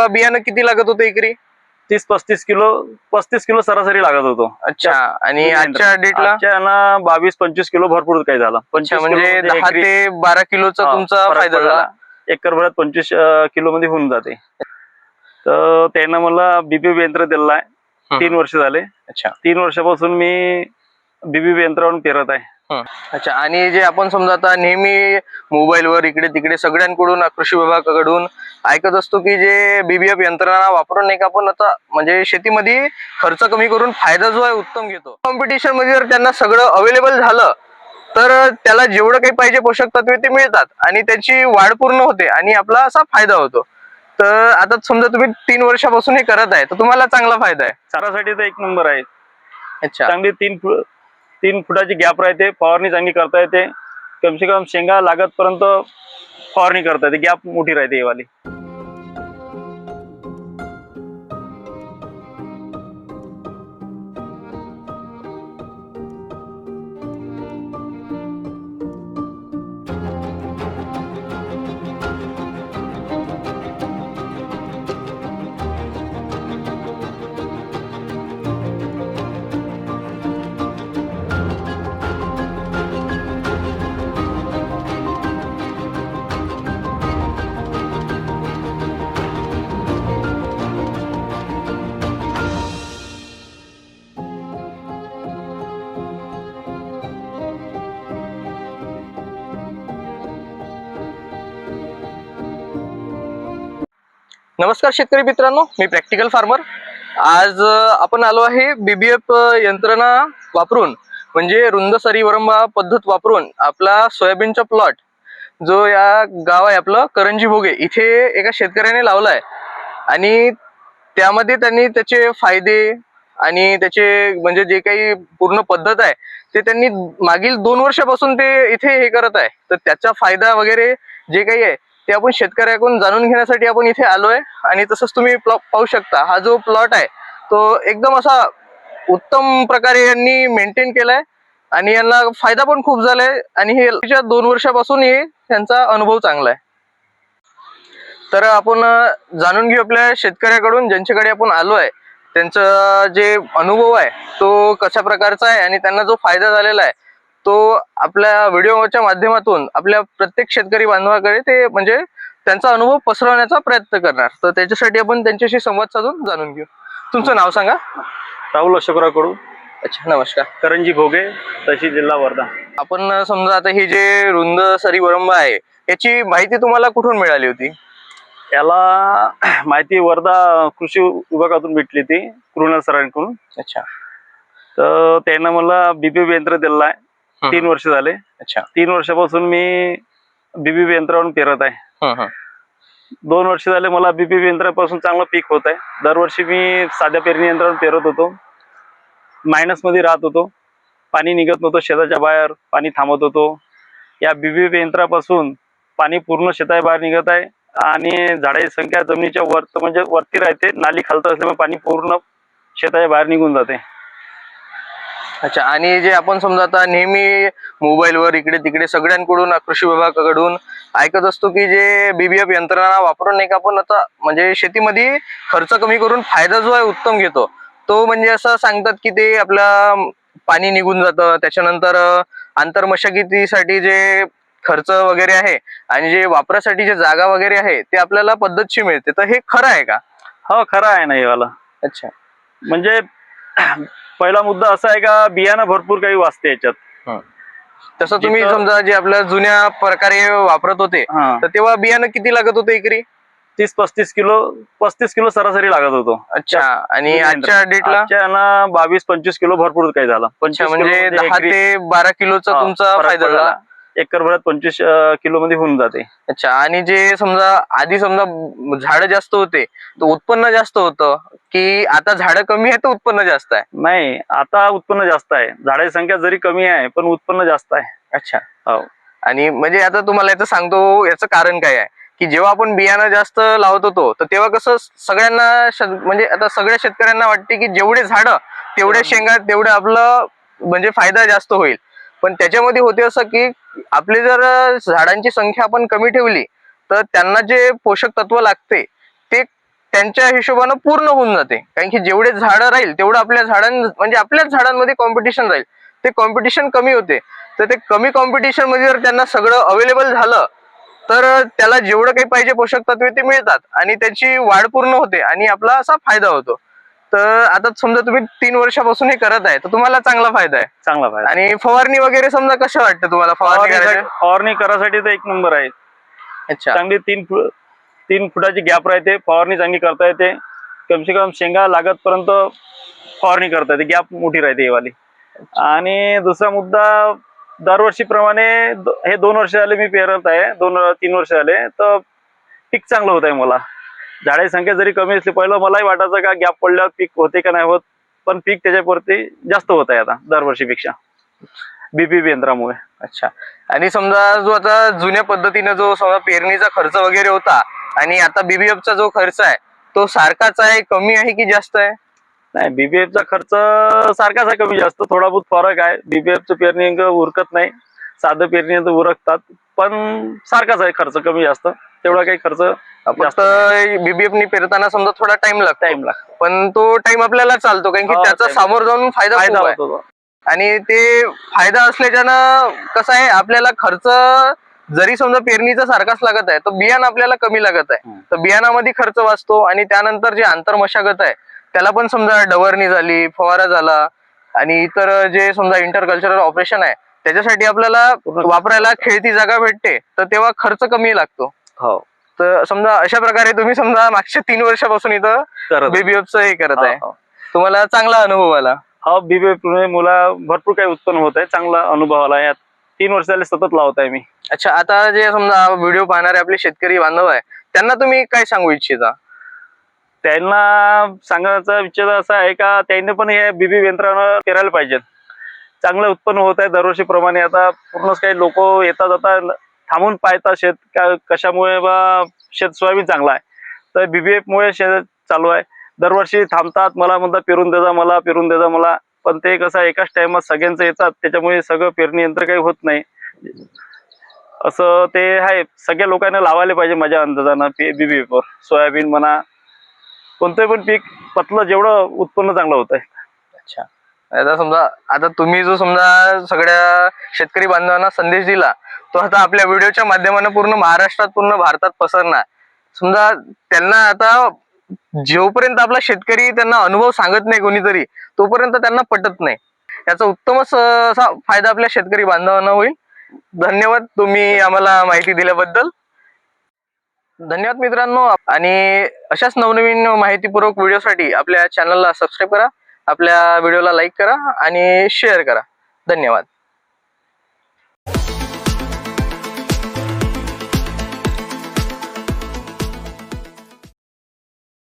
तेव्हा बियाणं किती लागत होतं एकरी? तीस पस्तीस किलो पस्तीस किलो सरासरी लागत होतो. अच्छा आणि आजच्या डेटला ना बावीस पंचवीस किलो भरपूर काही झाला. अच्छा 25 म्हणजे दहा ते बारा किलोचा तुमचा फायदा. झाला. एकर भरात पंचवीस किलो मध्ये होऊन जाते. तर त्यानं मला बीबी यंत्र दिलेलं आहे. तीन वर्ष झाले. अच्छा. तीन वर्षापासून मी बीबी यंत्रावरून पेरत आहे. अच्छा आणि जे आपण समजा आता नेहमी मोबाईलवर इकडे तिकडे सगळ्यांकडून कृषी विभागाकडून ऐकत असतो की जे बीबीएफ यंत्रणा वापरून नाही का आपण आता म्हणजे शेतीमध्ये खर्च कमी करून फायदा जो आहे उत्तम घेतो. कॉम्पिटिशनमध्ये जर त्यांना सगळं अवेलेबल झालं तर त्याला जेवढं काही पाहिजे पोषक तत्वे ते मिळतात आणि त्याची वाढ पूर्ण होते आणि आपला असा फायदा होतो. तर आता समजा तुम्ही तीन वर्षापासून हे करत आहे तर तुम्हाला चांगला फायदा आहे. चारासाठी तर एक नंबर आहे. अच्छा. चांगली तीन तीन फुटाची गॅप राहते फवारणी चांगली करता येते. कम से कम शेंगा लागत पर्यंत फवारणी करता येते गॅप मोठी राहते ही वाली. नमस्कार शेतकरी मित्रांनो मी प्रॅक्टिकल फार्मर आज आपण आलो आहे बीबीएफ यंत्रणा वापरून म्हणजे रुंद सरीवरंबा पद्धत वापरून आपला सोयाबीनचा प्लॉट जो या गाव आहे आपलं करंजी भोगे इथे एका शेतकऱ्याने लावला आहे आणि त्यामध्ये त्यांनी त्याचे फायदे आणि त्याचे म्हणजे जे काही पूर्ण पद्धत आहे ते त्यांनी मागील दोन वर्षापासून ते इथे हे करत आहे. तर त्याचा फायदा वगैरे जे काही आहे ते आपण शेतकऱ्याकडून जाणून घेण्यासाठी आपण इथे आलोय. आणि तसंच तुम्ही पाहू शकता हा जो प्लॉट आहे तो एकदम असा उत्तम प्रकारे यांनी मेंटेन केलाय. आणि यांना फायदा पण खूप झालाय. आणि हे दोन वर्षापासून हे त्यांचा अनुभव चांगला आहे तर आपण जाणून घेऊ आपल्या शेतकऱ्याकडून ज्यांच्याकडे आपण आलो आहे त्यांचा जे अनुभव आहे तो कशा प्रकारचा आहे? आणि त्यांना जो फायदा झालेला आहे तो आपल्या व्हिडिओच्या माध्यमातून आपल्या प्रत्येक शेतकरी बांधवाकडे ते म्हणजे त्यांचा अनुभव पसरवण्याचा प्रयत्न करणार. तर त्याच्यासाठी आपण त्यांच्याशी संवाद साधून जाणून घेऊ. तुमचं नाव सांगा. राहुल अशोकराव अच्छा नमस्कार. करंजी भोगे तहसील जिल्हा वर्धा. आपण समजा आता ही जे रुंद सरी वरंबा आहे याची माहिती तुम्हाला कुठून मिळाली होती? याला माहिती वर्धा कृषी विभागातून भेटली ती कृणल सरांकडून. अच्छा. तर त्यानं मला बीबी यंत्र दिलेलं आहे. तीन वर्ष झाले. अच्छा. तीन वर्षापासून मी बीबी यंत्रावरून पेरत आहे. हं, हं. दोन वर्ष झाले मला बीबी यंत्रापासून चांगलं पीक होत आहे. दरवर्षी मी साध्या पेरणी यंत्रावर पेरत होतो. मायनसमध्ये राहत होतो. पाणी निघत नव्हतं शेताच्या बाहेर पाणी थांबत होतो. या बीबी यंत्रापासून पाणी पूर्ण शेताच्या बाहेर निघत आहे आणि झाडाची संख्या जमिनीच्या वर म्हणजे वरती राहते. नाली खालत असल्यामुळे पाणी पूर्ण शेताच्या बाहेर निघून जाते. अच्छा आणि जे आपण समजा आता नेहमी मोबाईलवर इकडे तिकडे सगळ्यांकडून कृषी विभागाकडून ऐकत असतो की जे बीबीएफ यंत्रणा वापरून नाही का आपण आता म्हणजे शेतीमध्ये खर्च कमी करून फायदा जो आहे उत्तम घेतो. तो म्हणजे असं सांगतात की ते आपला पाणी निघून जातं त्याच्यानंतर आंतरमशागतीसाठी जे खर्च वगैरे आहे आणि जे वापरासाठी जे जागा वगैरे आहे ते आपल्याला पद्धतशीर मिळते. तर हे खरं आहे का? हो खरं आहे ना हे वाला. अच्छा. म्हणजे पहिला मुद्दा असा आहे का बियाणं भरपूर काही वाचते याच्यात. तसं तुम्ही समजा जे आपल्या जुन्या प्रकारे वापरत होते तर तेव्हा बियाणं किती लागत होतं एकरी? तीस पस्तीस किलो पस्तीस किलो सरासरी लागत होतो. अच्छा आणि आजच्या डेटला? बावीस पंचवीस किलो भरपूर काही झाला. अच्छा 25 म्हणजे किलो दहा ते बारा किलोचा तुमचा फायदा. झाला. एकर भरात पंचवीस किलो मध्ये होऊन जाते. अच्छा आणि जे समजा आधी समजा झाड जास्त होते तर उत्पन्न जास्त होतं की आता झाडं कमी आहे तर उत्पन्न जास्त आहे? नाही आता उत्पन्न जास्त आहे. झाडाची संख्या जरी कमी आहे पण उत्पन्न जास्त आहे. अच्छा. हो. आणि म्हणजे आता तुम्हाला याचं सांगतो याचं कारण काय आहे? की जेव्हा आपण बियाणं जास्त लावत होतो तर तेव्हा कसं सगळ्यांना म्हणजे आता सगळ्या शेतकऱ्यांना वाटते की जेवढे झाडं तेवढ्या शेंगा तेवढं आपलं म्हणजे फायदा जास्त होईल. पण त्याच्यामध्ये होते असं की आपली जर झाडांची संख्या आपण कमी ठेवली तर त्यांना जे पोषक तत्व लागते ते त्यांच्या हिशोबानं पूर्ण होऊन जाते. कारण की जेवढे झाडं राहील तेवढं आपल्या झाडां म्हणजे आपल्याच झाडांमध्ये कॉम्पिटिशन राहील. ते कॉम्पिटिशन कमी होते. तर ते कमी कॉम्पिटिशनमध्ये जर त्यांना सगळं अवेलेबल झालं तर त्याला जेवढं काही पाहिजे पोषक तत्वे ते मिळतात आणि त्याची वाढ पूर्ण होते आणि आपला असा फायदा होतो. तर आता समजा तुम्ही तीन वर्षापासून हे करत आहे तर तुम्हाला चांगला फायदा आहे. चांगला फायदा. आणि फवारणी वगैरे समजा कसं वाटतं तुम्हाला फवारणी फवारणी तर एक नंबर आहे. अच्छा. चांगली तीन फु- तीन फुटाची गॅप राहते फवारणी चांगली करता येते. कमसे कम शेंगा लागत पर्यंत फवारणी करता येते गॅप मोठी राहते ही वाली आणि दुसरा मुद्दा दरवर्षीप्रमाणे द- हे दोन वर्ष झाले मी पेरत आहे दोन तीन वर्ष झाले तर पीक चांगलं होत आहे मला. झाडाची संख्या जरी कमी असली पहिलं मलाही वाटायचं का गॅप पडल्यावर पीक होते का नाही होत पण पीक त्याच्यावरती जास्त होत आहे आता दरवर्षीपेक्षा. बीपीपी यंत्रामुळे अच्छा. आणि समजा जो आता जुन्या पद्धतीने जो समजा पेरणीचा खर्च वगैरे होता आणि आता BBF चा जो खर्च आहे तो सारखाच आहे कमी आहे की जास्त आहे? नाही बीबीएफचा खर्च सारखाच आहे कमी जास्त. थोडा बहुत फरक आहे. बीबीएफचं पेरणी अंग उरकत नाही. साधं पेरणी उरकतात पण सारखाच आहे खर्च कमी जास्त. तेवढा काही खर्च फक्त बीबीएफ नी पेरताना समजा थोडा टाइम लागतो टाइम लागतो पण तो टाइम आपल्याला चालतो कारण की हो, त्याचा time. सामोर जाऊन फायदा फायदा खूप आहे होतो तो. आणि ते फायदा असल्याच्यानं कसं आहे आपल्याला खर्च जरी समजा पेरणीचा सारखाच लागत आहे तर बियाणं आपल्याला कमी लागत आहे हम्म. तर बियाणामध्ये खर्च वाचतो आणि त्यानंतर जे आंतरमशागत आहे त्याला पण समजा डवरणी झाली फवारा झाला आणि इतर जे समजा इंटरकल्चरल ऑपरेशन आहे त्याच्यासाठी आपल्याला वापरायला खेळती जागा भेटते तर तेव्हा खर्च कमी लागतो हो तर समजा अशा प्रकारे तुम्ही समजा मागच्या तीन वर्षापासून इथं करत बीबीएफचं हे करत आहे. तुम्हाला चांगला अनुभव आला. हा बीबीएफ मुला भरपूर काही उत्पन्न होत आहे. चांगला अनुभव आला. यात तीन वर्ष झाले सतत लावत आहे मी. अच्छा आता जे समजा व्हिडिओ पाहणारे आपले शेतकरी बांधव आहे त्यांना तुम्ही काय सांगू इच्छिता? त्यांना सांगण्याचा विचार असा आहे का त्यांनी पण हे बीबी यंत्रानं पेरायला पाहिजेत. चांगलं उत्पन्न होत आहे दरवर्षीप्रमाणे. आता पूर्णच काही लोक येता जाता थांबून पाहता शेत कशामुळे बा शेत सोयाबीन चांगला आहे. तर बीबीएफमुळे शेत चालू आहे. दरवर्षी थांबतात मला म्हणतात पेरून देजा मला पेरून देजा मला. पण ते कसं आहे, एकाच टाइमात सगळ्यांचं येतात त्याच्यामुळे सगळं पेरणी यंत्र काही होत नाही. असं ते आहे. सगळ्या लोकांना लावायला पाहिजे माझ्या अंदाजानं बीबीएफ वर. सोयाबीन म्हणा कोणतंही पण पीक पतलं जेवढं उत्पन्न चांगलं होत आहे अच्छा. आता समजा आता तुम्ही जो समजा सगळ्या शेतकरी बांधवांना संदेश दिला तो आता आपल्या व्हिडिओच्या माध्यमाने पूर्ण महाराष्ट्रात पूर्ण भारतात पसरणार. समजा त्यांना आता जोपर्यंत आपला शेतकरी त्यांना अनुभव सांगत नाही कोणीतरी तोपर्यंत त्यांना पटत नाही. याचा उत्तमच असा फायदा आपल्या शेतकरी बांधवांना होईल. धन्यवाद तुम्ही आम्हाला माहिती दिल्याबद्दल. धन्यवाद मित्रांनो आणि अशाच नवनवीन माहितीपूर्वक व्हिडिओसाठी आपल्या चॅनलला सबस्क्राईब करा आपल्या व्हिडिओला लाईक करा आणि शेअर करा. धन्यवाद.